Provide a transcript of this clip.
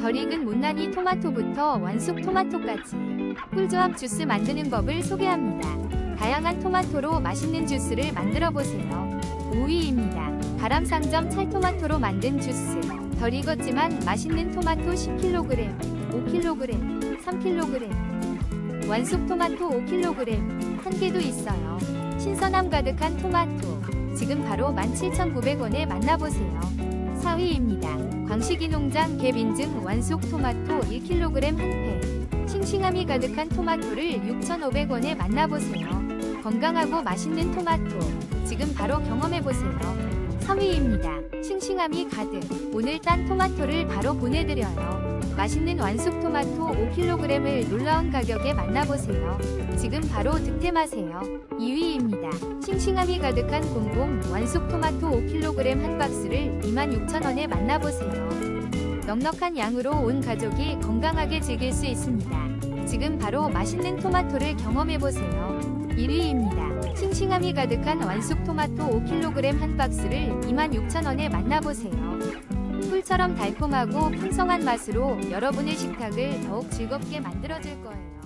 덜 익은 못난이 토마토부터 완숙 토마토까지 꿀조합 주스 만드는 법을 소개합니다. 다양한 토마토로 맛있는 주스를 만들어 보세요. 5위입니다. 바람상점 찰토마토로 만든 주스. 덜 익었지만 맛있는 토마토 10kg, 5kg, 3kg. 완숙 토마토 5kg, 한 개도 있어요. 신선함 가득한 토마토. 지금 바로 17,900원에 만나보세요. 4위입니다. 광식이 농장 개빈증 완숙 토마토 1kg 한 팩. 싱싱함이 가득한 토마토를 6,500원에 만나보세요. 건강하고 맛있는 토마토. 지금 바로 경험해보세요. 3위입니다. 싱싱함이 가득. 오늘 딴 토마토를 바로 보내드려요. 맛있는 완숙 토마토 5kg을 놀라운 가격에 만나보세요. 지금 바로 득템하세요. 2위입니다. 싱싱함이 가득한 공공 완숙 토마토 5kg 한 박스를 26,000원에 만나보세요. 넉넉한 양으로 온 가족이 건강하게 즐길 수 있습니다. 지금 바로 맛있는 토마토를 경험해보세요. 1위입니다. 싱싱함이 가득한 완숙 토마토 5kg 한 박스를 26,000원에 만나보세요. 꿀처럼 달콤하고 풍성한 맛으로 여러분의 식탁을 더욱 즐겁게 만들어줄 거예요.